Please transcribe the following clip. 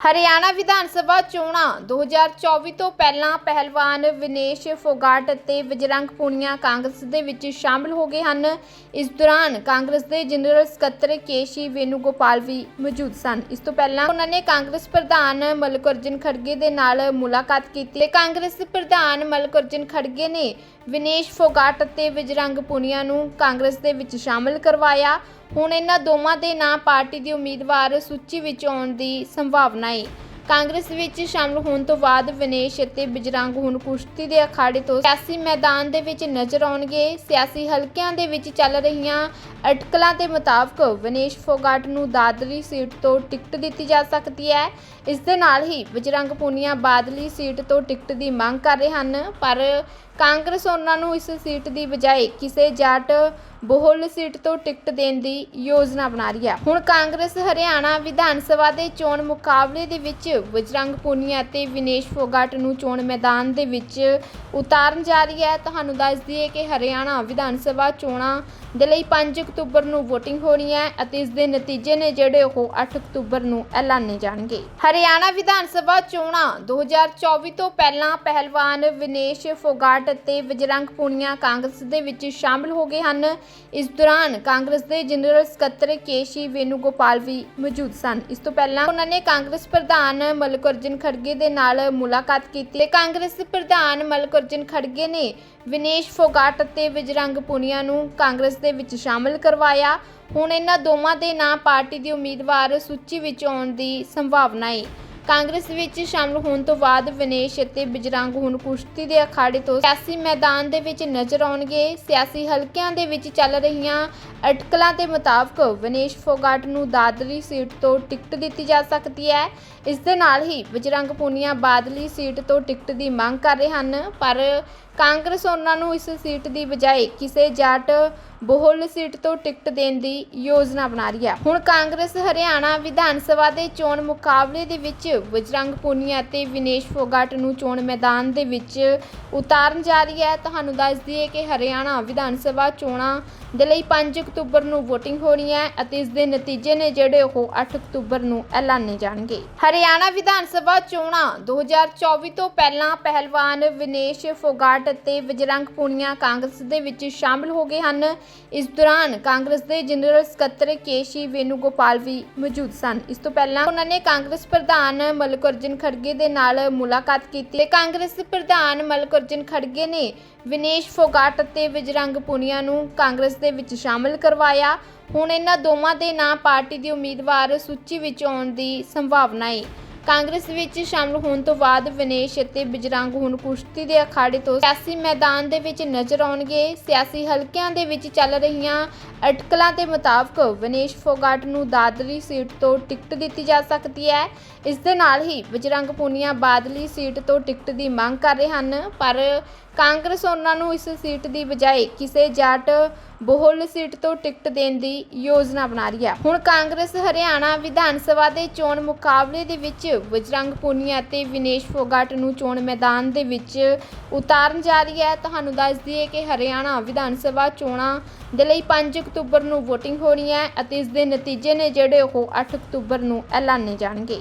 ਹਰਿਆਣਾ ਵਿਧਾਨ ਸਭਾ ਚੋਣਾਂ 2024 ਤੋਂ ਪਹਿਲਾਂ ਪਹਿਲਵਾਨ ਵਿਨੇਸ਼ ਫੋਗਾਟ ਅਤੇ ਵਿਜਰੰਗ ਪੁਨੀਆ ਕਾਂਗਰਸ ਦੇ ਵਿੱਚ ਸ਼ਾਮਲ ਹੋ ਗਏ ਹਨ। ਇਸ ਦੌਰਾਨ ਕਾਂਗਰਸ ਦੇ ਜਨਰਲ ਸਕੱਤਰ ਕੇਸ਼ੀ ਵੇਨੂਗੋਪਾਲ ਵੀ ਮੌਜੂਦ ਸਨ। ਇਸ ਤੋਂ ਪਹਿਲਾਂ ਉਹਨਾਂ ਨੇ ਕਾਂਗਰਸ ਪ੍ਰਧਾਨ ਮਲਕਰਜਨ ਖੜਗੇ ਦੇ ਨਾਲ ਮੁਲਾਕਾਤ ਕੀਤੀ ਤੇ ਕਾਂਗਰਸ ਪ੍ਰਧਾਨ ਮਲਕਰਜਨ ਖੜਗੇ ਨੇ ਵਿਨੇਸ਼ ਫੋਗਾਟ ਅਤੇ ਵਿਜਰੰਗ ਪੁਨੀਆ ਨੂੰ ਕਾਂਗਰਸ ਦੇ ਵਿੱਚ ਸ਼ਾਮਲ ਕਰਵਾਇਆ। ਹੁਣ ਇਹਨਾਂ ਦੋਵਾਂ ਦੇ ਨਾਂ ਪਾਰਟੀ ਦੀ ਉਮੀਦਵਾਰ ਸੂਚੀ ਵਿੱਚ ਆਉਣ ਦੀ ਸੰਭਾਵਨਾ ਹੈ ਕਾਂਗਰਸ ਵਿੱਚ ਸ਼ਾਮਲ ਹੋਣ ਤੋਂ ਬਾਅਦ ਵਿਨੇਸ਼ ਅਤੇ ਬਜਰੰਗ ਹੁਣ ਕੁਸ਼ਤੀ ਦੇ ਅਖਾੜੇ ਤੋਂ ਸਿਆਸੀ ਮੈਦਾਨ ਦੇ ਵਿੱਚ ਨਜ਼ਰ ਆਉਣਗੇ। ਸਿਆਸੀ ਹਲਕਿਆਂ ਦੇ ਵਿੱਚ ਚੱਲ ਰਹੀਆਂ ਅਟਕਲਾਂ ਦੇ ਮੁਤਾਬਕ ਵਿਨੇਸ਼ ਫੋਗਾਟ ਨੂੰ ਦਾਦਰੀ ਸੀਟ ਤੋਂ ਟਿਕਟ ਦਿੱਤੀ ਜਾ ਸਕਦੀ ਹੈ। ਇਸ ਦੇ ਨਾਲ ਹੀ ਬਜਰੰਗ ਪੁਨੀਆ ਬਾਦਲੀ ਸੀਟ ਤੋਂ ਟਿਕਟ ਦੀ ਮੰਗ ਕਰ ਰਹੇ ਹਨ। ਪਰ ਕਾਂਗਰਸ ਉਹਨਾਂ ਨੂੰ ਇਸ ਸੀਟ ਦੀ ਬਜਾਏ ਕਿਸੇ ਜਾਟ ਬੋਹਲ ਸੀਟ ਤੋਂ ਟਿਕਟ ਦੇਣ ਦੀ ਯੋਜਨਾ ਬਣਾ ਰਹੀ ਹੈ। ਹੁਣ ਕਾਂਗਰਸ ਹਰਿਆਣਾ ਵਿਧਾਨ ਸਭਾ ਦੇ ਚੋਣ ਮੁਕਾਬਲੇ ਦੇ ਵਿੱਚ ਬਜਰੰਗ ਪੁਨੀਆ ਅਤੇ ਵਿਨੇਸ਼ ਫੋਗਾਟ ਨੂੰ ਚੋਣ ਮੈਦਾਨ ਦੇ ਵਿੱਚ ਉਤਾਰਨ ਜਾ ਰਹੀ ਹੈ। ਤੁਹਾਨੂੰ ਦੱਸ ਦਈਏ ਕਿ ਹਰਿਆਣਾ ਵਿਧਾਨ ਸਭਾ ਚੋਣਾਂ ਦੇ ਲਈ 5 ਅਕਤੂਬਰ ਨੂੰ VOTING ਹੋਣੀ ਹੈ ਅਤੇ ਇਸ ਦੇ ਨਤੀਜੇ ਨੇ ਜਿਹੜੇ ਉਹ 8 ਅਕਤੂਬਰ ਨੂੰ ਐਲਾਨੇ ਜਾਣਗੇ। ਹਰਿਆਣਾ ਵਿਧਾਨ ਸਭਾ ਚੋਣਾਂ 2024 ਤੋਂ ਪਹਿਲਾਂ ਪਹਿਲਵਾਨ ਵਿਨੇਸ਼ ਫੋਗਾਟ ਅਤੇ ਬਜਰੰਗ ਪੁਨੀਆ ਕਾਂਗਰਸ ਦੇ ਵਿੱਚ ਸ਼ਾਮਲ ਹੋ ਗਏ ਹਨ। ਇਸ ਦੌਰਾਨ ਕਾਂਗਰਸ ਦੇ ਜਨਰਲ ਸਕੱਤਰ ਕੇਸ਼ੀ ਵੇਨੂਗੋਪਾਲ ਵੀ ਮੌਜੂਦ ਸਨ। ਇਸ ਤੋਂ ਪਹਿਲਾਂ ਉਹਨਾਂ ਨੇ ਕਾਂਗਰਸ ਪ੍ਰਧਾਨ ਮਲਕਰਜਨ ਖੜਗੇ ਦੇ ਨਾਲ ਮੁਲਾਕਾਤ ਕੀਤੀ ਤੇ ਕਾਂਗਰਸ ਪ੍ਰਧਾਨ ਮਲਕਰਜਨ ਖੜਗੇ ਨੇ ਵਿਨੇਸ਼ ਫੋਗਾਟ ਅਤੇ ਬਜਰੰਗ ਪੁਨੀਆ ਨੂੰ ਕਾਂਗਰਸ ਦੇ ਵਿੱਚ ਸ਼ਾਮਲ ਕਰਵਾਇਆ। ਹੁਣ ਇਹਨਾਂ ਦੋਵਾਂ ਦੇ ਨਾਂ ਪਾਰਟੀ ਦੀ ਉਮੀਦਵਾਰ ਸੂਚੀ ਵਿੱਚ ਆਉਣ ਦੀ ਸੰਭਾਵਨਾ ਹੈ ਕਾਂਗਰਸ ਵਿੱਚ ਸ਼ਾਮਲ ਹੋਣ ਤੋਂ ਬਾਅਦ ਵਿਨੇਸ਼ ਅਤੇ ਬਜਰੰਗ ਹੁਣ ਕੁਸ਼ਤੀ ਦੇ ਅਖਾੜੇ ਤੋਂ ਸਿਆਸੀ ਮੈਦਾਨ ਦੇ ਵਿੱਚ ਨਜ਼ਰ ਆਉਣਗੇ। ਸਿਆਸੀ ਹਲਕਿਆਂ ਦੇ ਵਿੱਚ ਚੱਲ ਰਹੀਆਂ ਅਟਕਲਾਂ ਦੇ ਮੁਤਾਬਕ ਵਿਨੇਸ਼ ਫੋਗਾਟ ਨੂੰ ਦਾਦਰੀ ਸੀਟ ਤੋਂ ਟਿਕਟ ਦਿੱਤੀ ਜਾ ਸਕਦੀ ਹੈ। ਇਸ ਦੇ ਨਾਲ ਹੀ ਬਜਰੰਗ ਪੁਨੀਆ ਬਾਦਲੀ ਸੀਟ ਤੋਂ ਟਿਕਟ ਦੀ ਮੰਗ ਕਰ ਰਹੇ ਹਨ, ਪਰ ਕਾਂਗਰਸ ਉਹਨਾਂ ਨੂੰ ਇਸ ਸੀਟ ਦੀ ਬਜਾਏ ਕਿਸੇ ਜਾਟ ਬੋਹਲ ਸੀਟ ਤੋਂ ਟਿਕਟ ਦੇਣ ਦੀ ਯੋਜਨਾ ਬਣਾ ਰਹੀ ਹੈ। ਹੁਣ ਕਾਂਗਰਸ ਹਰਿਆਣਾ ਵਿਧਾਨ ਸਭਾ ਦੇ ਚੋਣ ਮੁਕਾਬਲੇ ਦੇ ਵਿੱਚ ਬਜਰੰਗ ਪੁਨੀਆ ਅਤੇ ਵਿਨੇਸ਼ ਫੋਗਾਟ ਨੂੰ ਚੋਣ ਮੈਦਾਨ ਦੇ ਵਿੱਚ ਉਤਾਰਨ ਜਾ ਰਹੀ ਹੈ। ਤੁਹਾਨੂੰ ਦੱਸ ਦਈਏ ਕਿ ਹਰਿਆਣਾ ਵਿਧਾਨ ਸਭਾ ਚੋਣਾਂ ਦੇ ਲਈ 5 ਅਕਤੂਬਰ ਨੂੰ VOTING ਹੋਣੀ ਹੈ ਅਤੇ ਇਸ ਦੇ ਨਤੀਜੇ ਨੇ ਜਿਹੜੇ ਉਹ 8 ਅਕਤੂਬਰ ਨੂੰ ਐਲਾਨੇ ਜਾਣਗੇ। ਹਰਿਆਣਾ ਵਿਧਾਨ ਸਭਾ ਚੋਣਾਂ 2024 ਤੋਂ ਪਹਿਲਾਂ ਪਹਿਲਵਾਨ ਵਿਨੇਸ਼ ਫੋਗਾਟ ਅਤੇ ਬਜਰੰਗ ਪੁਨੀਆ ਕਾਂਗਰਸ ਦੇ ਵਿੱਚ ਸ਼ਾਮਲ ਹੋ ਗਏ ਹਨ। ਇਸ ਦੌਰਾਨ ਕਾਂਗਰਸ ਦੇ ਜਨਰਲ ਸਕੱਤਰ ਕੇਸ਼ੀ ਵੇਨੂਗੋਪਾਲ ਵੀ ਮੌਜੂਦ ਸਨ। ਇਸ ਤੋਂ ਪਹਿਲਾਂ ਉਹਨਾਂ ਨੇ ਕਾਂਗਰਸ ਪ੍ਰਧਾਨ ਮਲਕਰਜਨ ਖੜਗੇ ਦੇ ਨਾਲ ਮੁਲਾਕਾਤ ਕੀਤੀ ਤੇ ਕਾਂਗਰਸ ਪ੍ਰਧਾਨ ਮਲਕਰਜਨ ਖੜਗੇ ਨੇ ਵਿਨੇਸ਼ ਫੋਗਾਟ ਅਤੇ ਬਜਰੰਗ ਪੁਨੀਆ ਨੂੰ ਕਾਂਗਰਸ ਦੇ ਵਿੱਚ ਸ਼ਾਮਲ ਕਰਵਾਇਆ। ਹੁਣ ਇਹਨਾਂ ਦੋਵਾਂ ਦੇ ਨਾਂ ਪਾਰਟੀ ਦੀ ਉਮੀਦਵਾਰ ਸੂਚੀ ਵਿੱਚ ਆਉਣ ਦੀ ਸੰਭਾਵਨਾ ਹੈ ਕਾਂਗਰਸ ਵਿੱਚ ਸ਼ਾਮਲ ਹੋਣ ਤੋਂ ਬਾਅਦ ਵਿਨੇਸ਼ ਅਤੇ ਬਜਰੰਗ ਹੁਣ ਕੁਸ਼ਤੀ ਦੇ ਅਖਾੜੇ ਤੋਂ ਸਿਆਸੀ ਮੈਦਾਨ ਦੇ ਵਿੱਚ ਨਜ਼ਰ ਆਉਣਗੇ। ਸਿਆਸੀ ਹਲਕਿਆਂ ਦੇ ਵਿੱਚ ਚੱਲ ਰਹੀਆਂ ਅਟਕਲਾਂ ਦੇ ਮੁਤਾਬਕ ਵਿਨੇਸ਼ ਫੋਗਾਟ ਨੂੰ ਦਾਦਰੀ ਸੀਟ ਤੋਂ ਟਿਕਟ ਦਿੱਤੀ ਜਾ ਸਕਦੀ ਹੈ। ਇਸ ਦੇ ਨਾਲ ਹੀ ਬਜਰੰਗ ਪੁਨੀਆ ਬਾਦਲੀ ਸੀਟ ਤੋਂ ਟਿਕਟ ਦੀ ਮੰਗ ਕਰ ਰਹੇ ਹਨ। ਪਰ ਕਾਂਗਰਸ ਉਹਨਾਂ ਨੂੰ ਇਸ ਸੀਟ ਦੀ ਬਜਾਏ ਕਿਸੇ ਜੱਟ ਬੋਹਲ ਸੀਟ ਤੋਂ ਟਿਕਟ ਦੇਣ ਦੀ ਯੋਜਨਾ ਬਣਾ ਰਹੀ ਹੈ। ਹੁਣ ਕਾਂਗਰਸ ਹਰਿਆਣਾ ਵਿਧਾਨ ਸਭਾ ਦੇ ਚੋਣ ਮੁਕਾਬਲੇ ਦੇ ਵਿੱਚ ਬਜਰੰਗ ਪੁਨੀਆ ਅਤੇ ਵਿਨੇਸ਼ ਫੋਗਾਟ ਨੂੰ ਚੋਣ ਮੈਦਾਨ ਦੇ ਵਿੱਚ ਉਤਾਰਨ ਜਾ ਰਹੀ ਹੈ। ਤੁਹਾਨੂੰ ਦੱਸ ਦਈਏ ਕਿ ਹਰਿਆਣਾ ਵਿਧਾਨ ਸਭਾ ਚੋਣਾਂ ਦੇ ਲਈ 5 ਅਕਤੂਬਰ ਨੂੰ VOTING ਹੋਣੀ ਹੈ ਅਤੇ ਇਸ ਦੇ ਨਤੀਜੇ ਨੇ ਜਿਹੜੇ ਉਹ 8 ਅਕਤੂਬਰ ਨੂੰ ਐਲਾਨੇ ਜਾਣਗੇ।